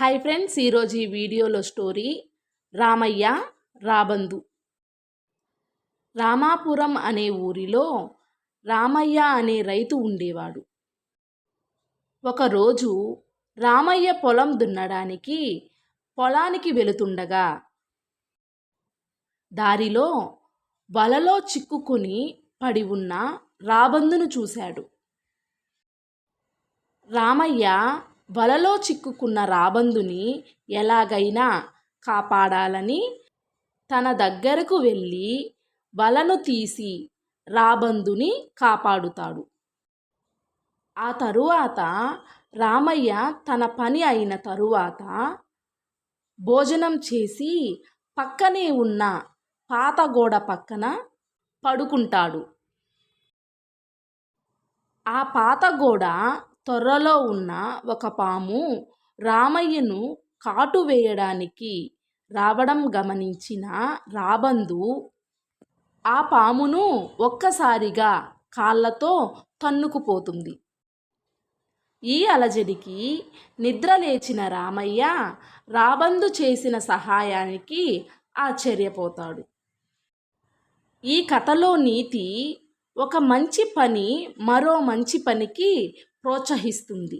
Hi friends ఈరోజు ఈ వీడియోలో స్టోరీ రామయ్య రాబందు. రామాపురం అనే ఊరిలో రామయ్య అనే రైతు ఉండేవాడు. ఒకరోజు రామయ్య పొలం దున్నడానికి పొలానికి వెళుతుండగా దారిలో వలలో చిక్కుకుని పడి ఉన్న రాబందును చూశాడు. రామయ్య వలలో చిక్కుకున్న రాబందుని ఎలాగైనా కాపాడాలని తన దగ్గరకు వెళ్ళి వలను తీసి రాబందుని కాపాడుతాడు. ఆ తరువాత రామయ్య తన పని అయిన తరువాత భోజనం చేసి పక్కనే ఉన్న పాత గోడ పక్కన పడుకుంటాడు. ఆ పాత గోడ తొర్రలో ఉన్న ఒక పాము రామయ్యను కాటు వేయడానికి రావడం గమనించిన రాబందు ఆ పామును ఒక్కసారిగా కాళ్ళతో తన్నుకుపోతుంది. ఈ అలజడికి నిద్ర లేచిన రామయ్య రాబందు చేసిన సహాయానికి ఆశ్చర్యపోతాడు. ఈ కథలో నీతి ఒక మంచి పని మరో మంచి పనికి ప్రోత్సహిస్తుంది.